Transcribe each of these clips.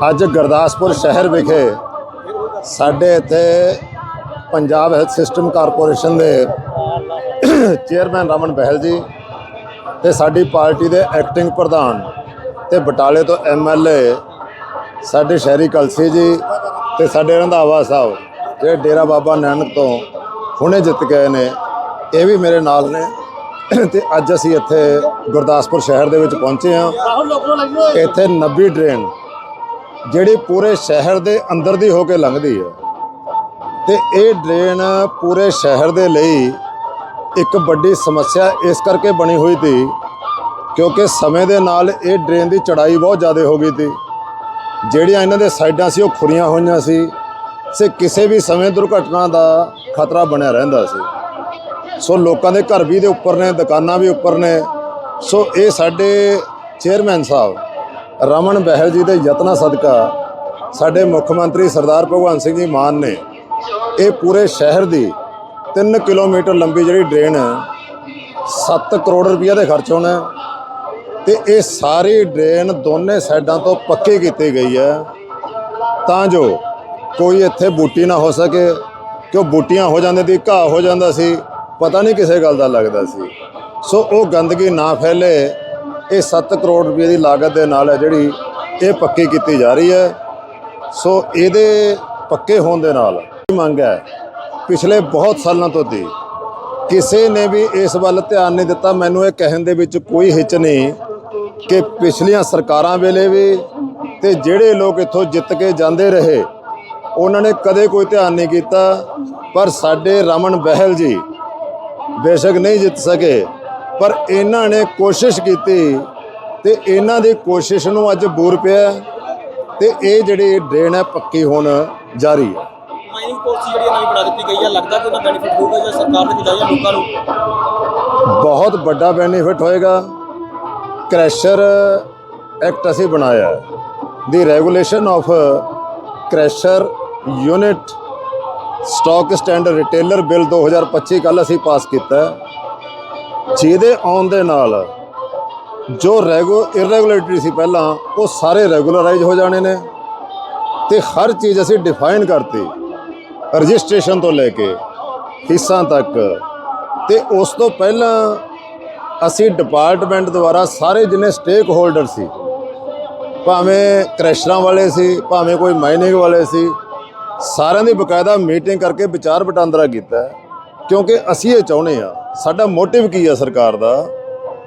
ਅੱਜ ਗੁਰਦਾਸਪੁਰ ਸ਼ਹਿਰ ਵਿਖੇ ਸਾਡੇ ਇੱਥੇ ਪੰਜਾਬ ਹੈਲਥ ਸਿਸਟਮ ਕਾਰਪੋਰੇਸ਼ਨ ਦੇ ਚੇਅਰਮੈਨ ਰਮਨ ਬਹਿਲ ਜੀ ਤੇ ਸਾਡੀ ਪਾਰਟੀ ਦੇ ਐਕਟਿੰਗ ਪ੍ਰਧਾਨ ਤੇ ਬਟਾਲੇ ਤੋਂ ਐਮਐਲਏ ਸਾਡੇ ਸ਼ਹਿਰੀ ਕਲਸੀ ਜੀ ਤੇ ਸਾਡੇ ਰੰਧਾਵਾ ਸਾਹਿਬ, ਜਿਹੜੇ ਡੇਰਾ ਬਾਬਾ ਨਾਨਕ ਤੋਂ ਹੁਣੇ ਜਿੱਤ ਗਏ ਨੇ, ਇਹ ਵੀ ਮੇਰੇ ਨਾਲ ਨੇ। ਤੇ ਅੱਜ ਅਸੀਂ ਇੱਥੇ ਗੁਰਦਾਸਪੁਰ ਸ਼ਹਿਰ ਦੇ ਵਿੱਚ ਪਹੁੰਚੇ ਹਾਂ। ਇੱਥੇ 90 ਡਰੇਨ ਜਿਹੜੀ ਪੂਰੇ ਸ਼ਹਿਰ ਦੇ ਅੰਦਰ ਦੀ ਹੋ ਕੇ ਲੰਘਦੀ ਹੈ। ਤੇ ਇਹ ਡਰੇਨ ਪੂਰੇ ਸ਼ਹਿਰ ਦੇ ਲਈ ਇੱਕ ਵੱਡੀ ਸਮੱਸਿਆ ਇਸ ਕਰਕੇ ਬਣੀ ਹੋਈ ਸੀ ਕਿਉਂਕਿ ਸਮੇਂ ਦੇ ਨਾਲ ਇਹ ਡਰੇਨ ਦੀ ਚੜਾਈ ਬਹੁਤ ਜ਼ਿਆਦਾ ਹੋ ਗਈ ਸੀ। ਜਿਹੜੀਆਂ ਇਹਨਾਂ ਦੇ ਸਾਈਡਾਂ ਸੀ ਉਹ ਖੁਰੀਆਂ ਹੋਈਆਂ ਸੀ ਸੇ ਕਿਸੇ ਵੀ ਸਮੇਂ ਦੁਰਘਟਨਾ ਦਾ ਖਤਰਾ ਬਣਿਆ ਰਹਿੰਦਾ ਸੀ। ਸੋ ਲੋਕਾਂ ਦੇ ਘਰ ਵੀ ਦੇ ਉੱਪਰ ਨੇ, ਦੁਕਾਨਾਂ ਵੀ ਉੱਪਰ ਨੇ। ਸੋ ਇਹ ਸਾਡੇ ਚੇਅਰਮੈਨ ਸਾਹਿਬ ਰਮਨ ਬਹਿਲ ਜੀ ਦੇ ਯਤਨਾਂ ਸਦਕਾ ਸਾਡੇ ਮੁੱਖ ਮੰਤਰੀ ਸਰਦਾਰ ਭਗਵੰਤ ਸਿੰਘ ਜੀ ਮਾਨ ਨੇ ਇਹ ਪੂਰੇ ਸ਼ਹਿਰ ਦੀ 3 ਕਿਲੋਮੀਟਰ ਲੰਬੀ ਜਿਹੜੀ ਡਰੇਨ ਹੈ 7 ਕਰੋੜ ਰੁਪਏ ਦੇ ਖਰਚ ਹੋਣਾ ਹੈ ਤੇ ਇਹ ਸਾਰੀ ਡਰੇਨ ਦੋਨੇ ਸਾਈਡਾਂ ਤੋਂ ਪੱਕੀ ਕੀਤੀ ਗਈ ਹੈ। ਤਾਂ ਜੋ ਕੋਈ ਇੱਥੇ ਬੂਟੀ ਨਾ ਹੋ ਸਕੇ ਕਿ ਉਹ ਬੂਟੀਆਂ ਹੋ ਜਾਂਦੇ ਦੀ ਘਾਹ ਹੋ ਜਾਂਦਾ ਸੀ, ਪਤਾ ਨਹੀਂ ਕਿਸੇ ਗੱਲ ਦਾ ਲੱਗਦਾ ਸੀ। ਸੋ ਉਹ ਗੰਦਗੀ ਨਾ ਫੈਲੇ ਇਹ 7 ਕਰੋੜ ਰੁਪਏ ਦੀ ਲਾਗਤ ਦੇ ਨਾਲ ਹੈ ਜਿਹੜੀ ਇਹ ਪੱਕੀ ਕੀਤੀ ਜਾ ਰਹੀ ਹੈ। ਸੋ ਇਹਦੇ ਪੱਕੇ ਹੋਣ ਦੇ ਨਾਲ ਇਹ ਮੰਗ ਹੈ, ਪਿਛਲੇ ਬਹੁਤ ਸਾਲਾਂ ਤੋਂ ਦੀ, ਕਿਸੇ ਨੇ ਵੀ ਇਸ ਵੱਲ ਧਿਆਨ ਨਹੀਂ ਦਿੱਤਾ। ਮੈਨੂੰ ਇਹ ਕਹਿਣ ਦੇ ਵਿੱਚ ਕੋਈ ਹਿੱਚ ਨਹੀਂ ਕਿ ਪਿਛਲੀਆਂ ਸਰਕਾਰਾਂ ਵੇਲੇ ਵੀ ਤੇ ਜਿਹੜੇ ਲੋਕ ਇੱਥੋਂ ਜਿੱਤ ਕੇ ਜਾਂਦੇ ਰਹੇ, ਉਹਨਾਂ ਨੇ ਕਦੇ ਕੋਈ ਧਿਆਨ ਨਹੀਂ ਕੀਤਾ। ਪਰ ਸਾਡੇ ਰਮਨ ਬਹਿਲ ਜੀ ਬੇਸ਼ੱਕ ਨਹੀਂ ਜਿੱਤ ਸਕੇ। ਪਰ ਇਹਨਾਂ ਨੇ ਕੋਸ਼ਿਸ਼ ਕੀਤੀ ਤੇ ਇਹਨਾਂ ਦੀ ਕੋਸ਼ਿਸ਼ ਨੂੰ ਅੱਜ ਬੂਰ ਪਿਆ ਤੇ ਇਹ ਜਿਹੜੀ ਡਰੇਨ ਹੈ ਪੱਕੀ ਹੁਣ ਜਾਰੀ ਹੈ। ਮਾਈਨਿੰਗ ਪਾਲਿਸੀ ਜਿਹੜੀ ਨਵੀਂ ਬਣਾ ਦਿੱਤੀ ਗਈ ਹੈ। ਲੱਗਦਾ ਕਿ ਉਹਦਾ ਬੈਨੀਫਿਟ ਹੋਊਗਾ ਜਾਂ ਸਰਕਾਰ ਦੇ ਖਿਲਾਫ ਜਾਂ ਲੋਕਾਂ ਨੂੰ? ਬਹੁਤ ਵੱਡਾ ਬੈਨੀਫਿਟ ਹੋਏਗਾ। ਕ੍ਰੈਸ਼ਰ ਐਕਟ ਅਸੀਂ ਬਣਾਇਆ ਦੀ regulation of crusher unit stock standard retailer bill 2025 ਕੱਲ ਅਸੀਂ ਪਾਸ ਕੀਤਾ ਹੈ। ਜਿਹਦੇ ਆਉਣ ਦੇ ਨਾਲ ਜੋ ਰੈਗੂ ਇਰੈਗੂਲੇਟਰੀ ਸੀ ਪਹਿਲਾਂ, ਉਹ ਸਾਰੇ ਰੈਗੂਲਰਾਈਜ਼ ਹੋ ਜਾਣੇ ਨੇ ਤੇ ਹਰ ਚੀਜ਼ ਅਸੀਂ ਡਿਫਾਈਨ ਕਰਤੀ ਰਜਿਸਟ੍ਰੇਸ਼ਨ ਤੋਂ ਲੈ ਕੇ ਹਿੱਸਾਂ ਤੱਕ ਤੇ ਉਸ ਤੋਂ ਪਹਿਲਾਂ ਅਸੀਂ ਡਿਪਾਰਟਮੈਂਟ ਦੁਆਰਾ ਸਾਰੇ ਜਿੰਨੇ ਸਟੇਕ ਹੋਲਡਰ ਸੀ, ਭਾਵੇਂ ਕ੍ਰੈਸ਼ਰਾਂ ਵਾਲੇ ਸੀ, ਭਾਵੇਂ ਕੋਈ ਮਾਈਨਿੰਗ ਵਾਲੇ ਸੀ, ਸਾਰਿਆਂ ਦੀ ਬਕਾਇਦਾ ਮੀਟਿੰਗ ਕਰਕੇ ਵਿਚਾਰ ਵਟਾਂਦਰਾ ਕੀਤਾ, ਕਿਉਂਕਿ ਅਸੀਂ ਇਹ ਚਾਹੁੰਦੇ ਆ ਸਾਡਾ ਮੋਟਿਵ ਕੀ ਹੈ ਸਰਕਾਰ ਦਾ?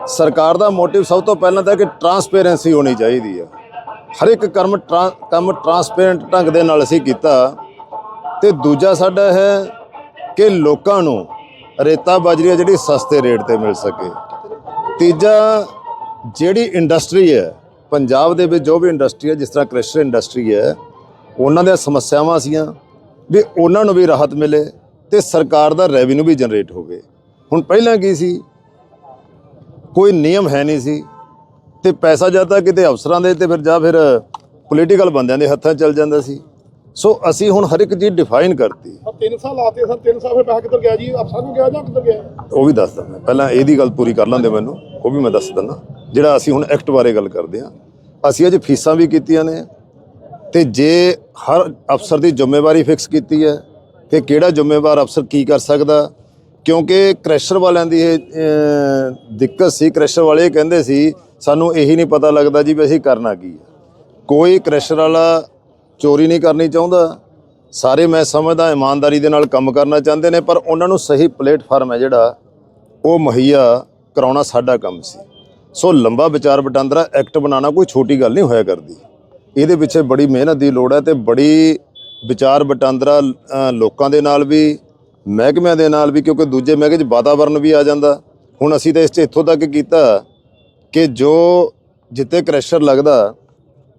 ਸਰਕਾਰ ਦਾ ਮੋਟਿਵ ਸਭ ਤੋਂ ਪਹਿਲਾਂ ਤਾਂ ਕਿ ਟਰਾਂਸਪੇਰੈਂਸੀ ਹੋਣੀ ਚਾਹੀਦੀ ਆ। ਹਰ ਇੱਕ ਕਰਮ ਟਰਾਂ- ਕੰਮ ਟਰਾਂਸਪੇਰੈਂਟ ਢੰਗ ਦੇ ਨਾਲ ਅਸੀਂ ਕੀਤਾ। ਤੇ ਦੂਜਾ ਸਾਡਾ ਹੈ ਕਿ ਲੋਕਾਂ ਨੂੰ ਰੇਤਾ ਬਾਜਰੀ ਜਿਹੜੀ ਸਸਤੇ ਰੇਟ ਤੇ ਮਿਲ ਸਕੇ। ਤੀਜਾ, ਜਿਹੜੀ ਇੰਡਸਟਰੀ ਹੈ, ਪੰਜਾਬ ਦੇ ਵਿੱਚ ਜੋ ਵੀ ਇੰਡਸਟਰੀ ਹੈ, ਜਿਸ ਤਰ੍ਹਾਂ ਕ੍ਰੈਸ਼ਰ ਇੰਡਸਟਰੀ ਹੈ, ਉਹਨਾਂ ਦੀਆਂ ਸਮੱਸਿਆਵਾਂ ਸੀਆਂ ਵੀ ਉਹਨਾਂ ਨੂੰ ਵੀ ਰਾਹਤ ਮਿਲੇ ਤੇ ਸਰਕਾਰ ਦਾ ਰੈਵਨਿਊ ਵੀ ਜਨਰੇਟ ਹੋਵੇ। ਹੁਣ ਪਹਿਲਾਂ ਕੀ ਸੀ? ਕੋਈ ਨਿਯਮ ਹੈ ਨਹੀਂ ਸੀ ਤੇ ਪੈਸਾ ਜਾਂ ਤਾਂ ਕਿਤੇ ਅਫਸਰਾਂ ਦੇ ਤੇ ਫਿਰ ਜਾਂ ਫਿਰ ਪੋਲੀਟੀਕਲ ਬੰਦਿਆਂ ਦੇ ਹੱਥਾਂ ਚੱਲ ਜਾਂਦਾ ਸੀ। ਸੋ ਅਸੀਂ ਹੁਣ ਹਰ ਇੱਕ ਚੀਜ਼ ਡਿਫਾਈਨ ਕਰਤੀ। ਸਰ 3 ਸਾਲ ਆਤੇ ਸਰ 3 ਸਾਲ ਫਿਰ ਪੈਸਾ ਕਿੱਧਰ ਗਿਆ ਜੀ? ਅਫਸਰ ਨੂੰ ਗਿਆ ਜਾਂ ਕਿੱਧਰ ਗਿਆ? ਉਹ ਵੀ ਦੱਸ ਦਿੰਦਾ। ਪਹਿਲਾਂ ਇਹਦੀ ਗੱਲ ਪੂਰੀ ਕਰ ਲੈਂਦੇ ਮੈਨੂੰ ਉਹ ਵੀ ਮੈਂ ਦੱਸ ਦਿੰਦਾ। ਜਿਹੜਾ ਅਸੀਂ ਹੁਣ ਐਕਟ ਬਾਰੇ ਗੱਲ ਕਰਦੇ ਹਾਂ ਅਸੀਂ ਅਜੇ ਫੀਸਾਂ ਵੀ ਕੀਤੀਆਂ ਨੇ ਤੇ ਜੇ ਹਰ ਅਫਸਰ ਦੀ ਜ਼ਿੰਮੇਵਾਰੀ ਫਿਕਸ ਕੀਤੀ ਹੈ ਕਿ ਕਿਹੜਾ ਜ਼ਿੰਮੇਵਾਰ ਅਫਸਰ ਕੀ ਕਰ ਸਕਦਾ? ਕਿਉਂਕਿ ਕ੍ਰੈਸ਼ਰ ਵਾਲਿਆਂ ਦੀ ਇਹ ਅਹ, ਦਿੱਕਤ ਸੀ ਕ੍ਰੈਸ਼ਰ ਵਾਲੇ ਇਹ ਕਹਿੰਦੇ ਸੀ ਸਾਨੂੰ ਇਹੀ ਨਹੀਂ ਪਤਾ ਲੱਗਦਾ ਜੀ ਵੀ ਅਸੀਂ ਕਰਨਾ ਕੀ ਹੈ ਕੋਈ ਕ੍ਰੈਸ਼ਰ ਵਾਲਾ ਚੋਰੀ ਨਹੀਂ ਕਰਨੀ ਚਾਹੁੰਦਾ। ਸਾਰੇ ਮੈਂ ਸਮਝਦਾ ਇਮਾਨਦਾਰੀ ਦੇ ਨਾਲ ਕੰਮ ਕਰਨਾ ਚਾਹੁੰਦੇ ਨੇ ਪਰ ਉਹਨਾਂ ਨੂੰ ਸਹੀ ਪਲੇਟਫਾਰਮ ਹੈ ਜਿਹੜਾ ਉਹ ਮੁਹੱਈਆ ਕਰਾਉਣਾ ਸਾਡਾ ਕੰਮ ਸੀ। ਸੋ ਲੰਬਾ ਵਿਚਾਰ ਵਟਾਂਦਰਾ ਐਕਟ ਬਣਾਉਣਾ ਕੋਈ ਛੋਟੀ ਗੱਲ ਨਹੀਂ ਹੋਇਆ ਕਰਦੀ। ਇਹਦੇ ਪਿੱਛੇ ਬੜੀ ਮਿਹਨਤ ਦੀ ਲੋੜ ਹੈ ਤੇ ਬੜੀ ਵਿਚਾਰ ਵਟਾਂਦਰਾ ਅ, ਲੋਕਾਂ ਦੇ ਨਾਲ ਵੀ ਮਹਿਕਮਿਆਂ ਦੇ ਨਾਲ ਵੀ, ਕਿਉਂਕਿ ਦੂਜੇ ਮਹਿਕਮੇ 'ਚ ਵਾਤਾਵਰਣ ਵੀ ਆ ਜਾਂਦਾ। ਹੁਣ ਅਸੀਂ ਤਾਂ ਇਸ 'ਚ ਇੱਥੋਂ ਤੱਕ ਕੀਤਾ ਕਿ ਜੋ ਜਿੱਥੇ ਕ੍ਰੈਸ਼ਰ ਲੱਗਦਾ,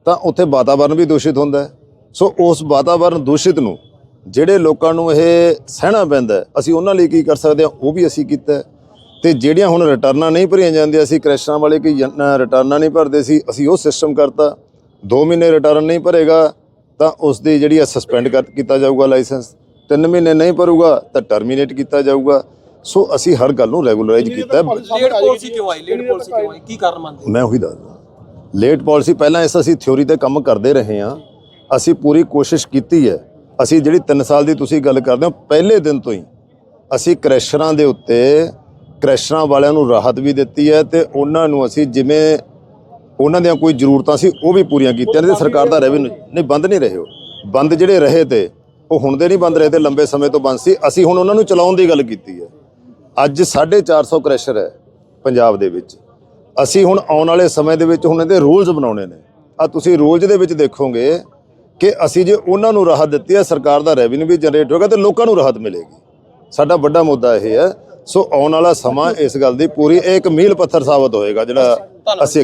ਤਾਂ ਉੱਥੇ ਵਾਤਾਵਰਣ ਵੀ ਦੂਸ਼ਿਤ ਹੁੰਦਾ ਸੋ ਉਸ ਵਾਤਾਵਰਣ ਦੂਸ਼ਿਤ ਨੂੰ, ਜਿਹੜੇ ਲੋਕਾਂ ਨੂੰ ਇਹ ਸਹਿਣਾ ਪੈਂਦਾ ਅਸੀਂ ਉਹਨਾਂ ਲਈ ਕੀ ਕਰ ਸਕਦੇ ਹਾਂ? ਉਹ ਵੀ ਅਸੀਂ ਕੀਤਾ ਹੈ। ਤੇ ਜਿਹੜੀਆਂ ਹੁਣ ਰਿਟਰਨਾਂ ਨਹੀਂ ਭਰੀਆਂ ਜਾਂਦੀਆਂ ਸੀ, ਕ੍ਰੈਸ਼ਰਾਂ ਵਾਲੇ ਕੀ ਰਿਟਰਨਾਂ ਨਹੀਂ ਭਰਦੇ ਸੀ, ਅਸੀਂ ਉਹ ਸਿਸਟਮ ਕਰਤਾ। 2 ਮਹੀਨੇ ਰਿਟਰਨ ਨਹੀਂ ਭਰੇਗਾ, ਤਾਂ ਉਸ ਦੀ ਜਿਹੜੀ ਆ ਸਸਪੈਂਡ ਕਰ, ਕੀਤਾ ਜਾਊਗਾ ਲਾਇਸੈਂਸ 3 ਮਹੀਨੇ ਨਹੀਂ ਭਰੂਗਾ ਤਾਂ ਟਰਮੀਨੇਟ ਕੀਤਾ ਜਾਊਗਾ। ਸੋ ਅਸੀਂ ਹਰ ਗੱਲ ਨੂੰ ਰੈਗੂਲਰਾਈਜ਼ ਕੀਤਾ। ਹੈ। ਲੇਟ ਪਾਲਿਸੀ ਕਿਉਂ ਆਈ? ਲੇਟ ਪਾਲਿਸੀ ਕਿਉਂ ਆਈ? ਕੀ ਕਾਰਨ ਮੰਨਦੇ? ਮੈਂ ਉਹੀ ਦੱਸਦਾ। ਲੇਟ ਪਾਲਿਸੀ ਪਹਿਲਾਂ ਇਸ ਅਸੀਂ ਥਿਉਰੀ ਤੇ ਕੰਮ ਕਰਦੇ ਰਹੇ ਹਾਂ। ਅਸੀਂ ਪੂਰੀ ਕੋਸ਼ਿਸ਼ ਕੀਤੀ ਹੈ। ਅਸੀਂ ਜਿਹੜੀ 3 ਸਾਲ ਦੀ ਤੁਸੀਂ ਗੱਲ ਕਰਦੇ ਹੋ ਪਹਿਲੇ ਦਿਨ ਤੋਂ ਹੀ ਅਸੀਂ ਕ੍ਰੈਸ਼ਰਾਂ ਦੇ ਉੱਤੇ ਕ੍ਰੈਸ਼ਰਾਂ ਵਾਲਿਆਂ ਨੂੰ ਰਾਹਤ ਵੀ ਦਿੱਤੀ ਹੈ ਤੇ ਉਹਨਾਂ ਨੂੰ ਅਸੀਂ ਜਿਵੇਂ ਉਹਨਾਂ ਦੀਆਂ ਕੋਈ ਜ਼ਰੂਰਤਾਂ ਸੀ ਉਹ ਵੀ ਪੂਰੀਆਂ ਕੀਤੀਆਂ ਨੇ ਤੇ ਸਰਕਾਰ ਦਾ ਰੈਵਨਿਊ ਨਹੀਂ ਬੰਦ ਨਹੀਂ ਰਹੇ ਉਹ। ਬੰਦ ਜਿਹੜੇ ਰਹੇ ਤੇ ਉਹ ਹੁਣ ਦੇ ਨਹੀਂ ਬੰਦ ਰਹੇ ਤੇ ਲੰਬੇ ਸਮੇਂ ਤੋਂ ਬੰਦ ਸੀ। ਅਸੀਂ ਹੁਣ ਉਹਨਾਂ ਨੂੰ ਚਲਾਉਣ ਦੀ ਗੱਲ ਕੀਤੀ ਹੈ। ਅੱਜ 450 ਕ੍ਰੈਸ਼ਰ ਹੈ ਪੰਜਾਬ ਦੇ ਵਿੱਚ। ਅਸੀਂ ਹੁਣ ਆਉਣ ਵਾਲੇ ਸਮੇਂ ਦੇ ਵਿੱਚ ਹੁਣ ਇਹਦੇ ਰੂਲਸ ਬਣਾਉਣੇ ਨੇ। ਆ ਤੁਸੀਂ ਰੂਲਸ ਦੇ ਵਿੱਚ ਦੇਖੋਗੇ ਕਿ ਅਸੀਂ ਜੇ ਉਹਨਾਂ ਨੂੰ ਰਾਹਤ ਦਿੱਤੀ ਹੈ ਸਰਕਾਰ ਦਾ ਰੈਵਨਿਊ ਵੀ ਜਨਰੇਟ ਹੋਏਗਾ ਤੇ ਲੋਕਾਂ ਨੂੰ ਰਾਹਤ ਮਿਲੇਗੀ। ਸਾਡਾ ਵੱਡਾ ਮੁੱਦਾ ਇਹ ਹੈ। ਸੋ ਆਉਣ ਵਾਲਾ ਸਮਾਂ ਇਸ ਗੱਲ ਦੀ ਪੂਰੀ ਇੱਕ ਮੀਲ ਪੱਥਰ ਸਾਬਤ ਹੋਏਗਾ ਜਿਹੜਾ ਅਸੀਂ